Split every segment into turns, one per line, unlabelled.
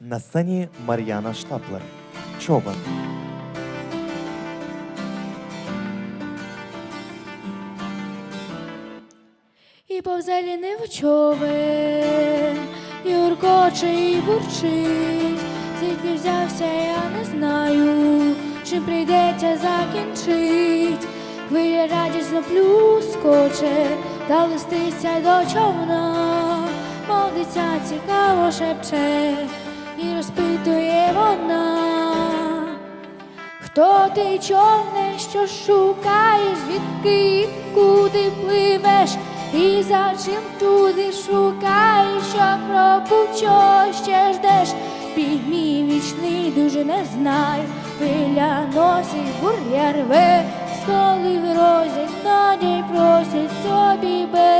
На сцені Мар'яна Штаплер. Човен.
І повзе лінив човен, і уркоче, і бурчить. Звідки взявся, я не знаю, чим прийдеться закінчить. Хвиля радісно плюскоче, та листиться до човна, мов цікаво шепче, і розпитує вона. Хто ти човне, що шукаєш, звідки куди пливеш, і за чим туди шукаєш, що пробув, що ще ждеш, пігмій вічний дуже не знаю, хвиля носить буря рве, столи грозять, надій просять собі береги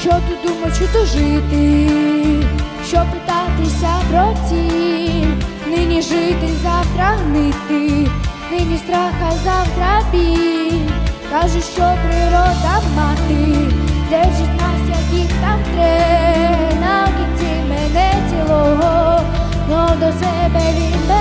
Що ти думав, чи то жити, що питатися про ціль, нині жити, завтра гнити, нині страха, завтра біль. Кажуть, що природа мати, держить нас, як їх там тре, на кінці мене цілого, но до себе він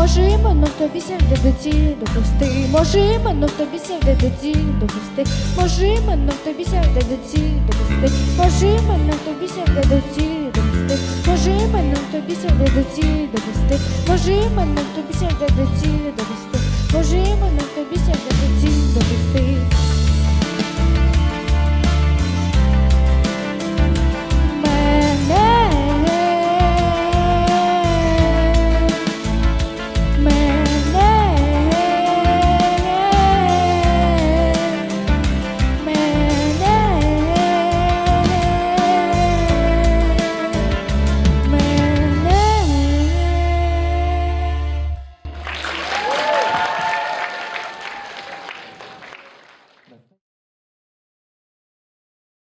Може іменно в тобі сяде до допусти, може іменно в тобі сяде до допусти, може іменно в тобі сяде до допусти, може іменно в тобі сяде до допусти, може іменно в тобі сяде до допусти, може іменно в тобі сяде до допусти, може іменно в тобі сяде